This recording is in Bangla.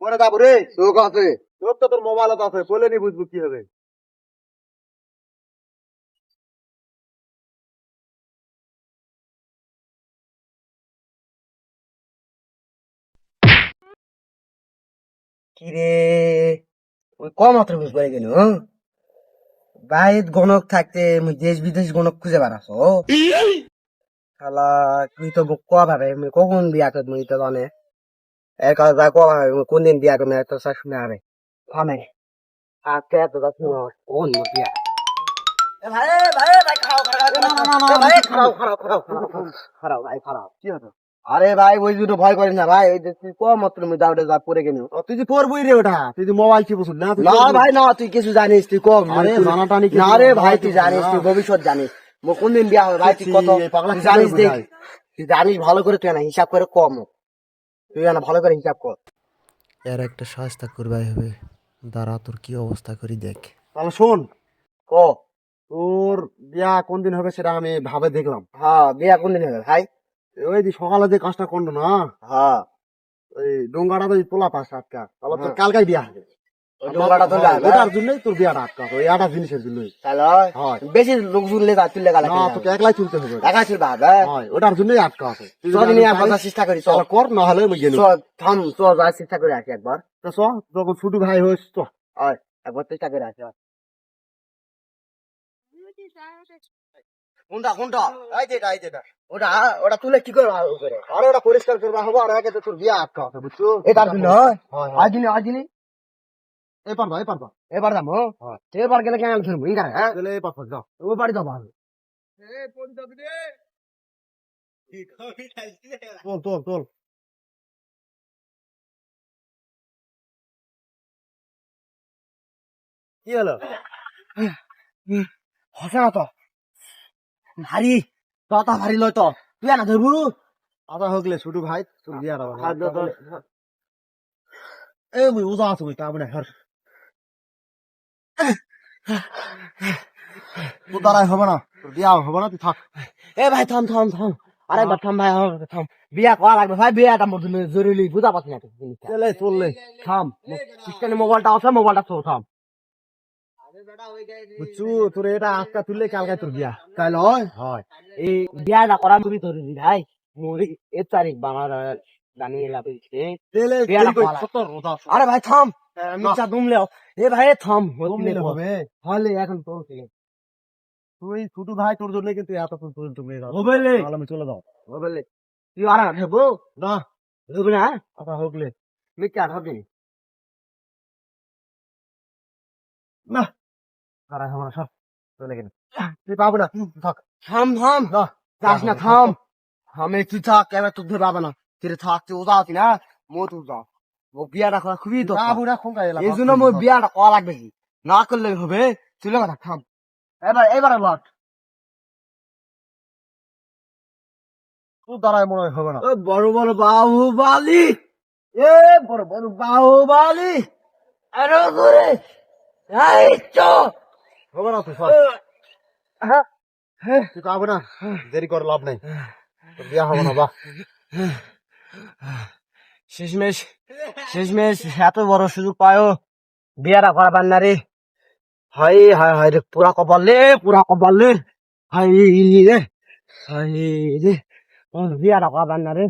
পরে যাব রে। তোক আছে। তোর তো তোর মোবাইল আছে বলে নি বুঝব কি হবে। কিরে? ওই কম মাত্র বুঝ করে গেল বাইর গণক থাকতে মুই দেশ বিদেশ গণক খুঁজে বেড়াস শালা তুই তো বুক কোয়া ভাবে মুই কখন বিয়া কর মুই তো জানে। এর কথা মুই কোন দিন বিয়া করবে তো সা শুনে হবে থামে আজকে এত কথা শুনো কোন মোর বিয়া এ ভাই ভাই ভাই খাও খাও খাও ভাই খাও খাও খাও খাও ভাই খাও কি হতো আরে ভাই ওই দুটো ভয় করিস না ভাই ওই তুই কম মাত্র মুই দাউটে যা পড়ে গেল তুই যে পড়বই রে ওটা তুই যে মোবাইল চিপস না তুই না পড়বি। ভাই না তুই কিছু জানিস তুই কম আরে জানাটানি না রে ভাই তুই জানিস তুই ভবিষ্যৎ জানিস মোর কোন দিন বিয়া হবে ভাই তুই কত কি জানিস করে দেখ তুই জানিস ভালো করে তুই না হিসাব করে কম তুই না ভালো করে হিসাব কর। এর একটা সহায়তা করবাই হবে। দাঁড়া তোর কি অবস্থা করি দেখ। তাহলে শোন ক তোর বিয়া কোন দিন হবে সেটা আমি ভাবে দেখলাম। হ্যাঁ বিয়া কোন দিন হবে ভাই? ওই যে সকালে যে কাজটা করল না? হ্যাঁ। ওই ডোঙ্গাটা তো তোলা পাশ আটকা তাহলে তোর হ্যাঁ। কালকাই বিয়া হবে। ওটার জন্যই তোর বিয়াটা আটকা ওই একটা জিনিসের জন্যই। বেশি লোক তা তুললে গালা তোকে একলাই চলতে হবে। একা ছিল বাবা হয়। ওটার জন্যই আটকা আছে। চেষ্টা করি চল। কর না হলে থাম চল চেষ্টা করে আসি একবার। তো চ, যখন ছোট ভাই হোস তো একবার চেষ্টা করে আসি কোনটা কোনটা? এই যেটা এই যেটা ওটা ওটা তুলে কি করে করে? আরে ওটা পরিষ্কার করবা হব আর একে তোর বিয়া আটকা আছে বুঝছ? এটার জন্য আজ দিনে আজ দিনে এই পারবা এই পারবা এবার যাব হয়। এবার গেলে কেন ধরবো ইঙ্গারে হ্যাঁ তাহলে এই পারবা যাও। ও বাড়ি যাব আমি তোল তোল তোল। কি হলো? হসে না তো ভারী ততা ভারী লয় তো তুই না ধরবো আদা হগলে ছোট ভাই বিয়া হবে খাদ্য এ মুই উজা আছে মুই তা মানে হর তোর দ্বারাই হবে না তোর বিয়া হবে না তুই থাক। এ ভাই থাম থাম থাম। আরে বার থাম ভাই থাম বিয়া করা লাগবে ভাই বিয়াটা জন্য জরুরি বুঝা পাচ্ছি না চলে চললে থাম। সিস্টেমে মোবাইলটা আছে মোবাইলটা তো থাম। বুঝছু তোর এটা আজকা তুললে কালকে তোর বিয়া। তাই লয় হয়। এই বিয়াটা করা তুমি জরুরি ভাই। মোর এ তারিখ বাংলা জানিয়ে লাভ আরে ভাই থাম। মিচা দুমলেও। এ ভাই থাম হবে? হলে এখন তো তুই ছোট ভাই তোর জন্য কিন্তু এত পর্যন্ত মেয়ে যাও হবে লে তাহলে আমি চলে যাও। বলে তুই আর হেবো না। হেবো না আদা হগলে মিচা হবে? না। তারা আমার সব চলে গেল। তুই পাবো না। থাক। থাম থাম। যাস না থাম। আমি তুই থাক এবার তুই ধরে পাবে না। তুই থাক তুই আছি না। মো তুই যা ও বিয়াটা করা খুবই এই জন্য মোর বিয়াটা করা লাগবে না করলে হবে চলে কথা থাম এবার এবারে লট তোর মনে হবে না। বড় বড় বাহুবালি। এ বড় বড় বাহুবালি। আরও করে এই চো। হবে না তুই সর। তুই পাবো না। দেরি করে লাভ নাই। বিয়া হবে না বাহ শেষমেশ শেষমেশ এত বড় সুযোগ পায়ও বিয়াটা করাবার না রে হাই হাই হাই রে পুরা কপাল রে পুরা কপাল রে হাই রে হাই রে ও বিয়াটা করাবার না রে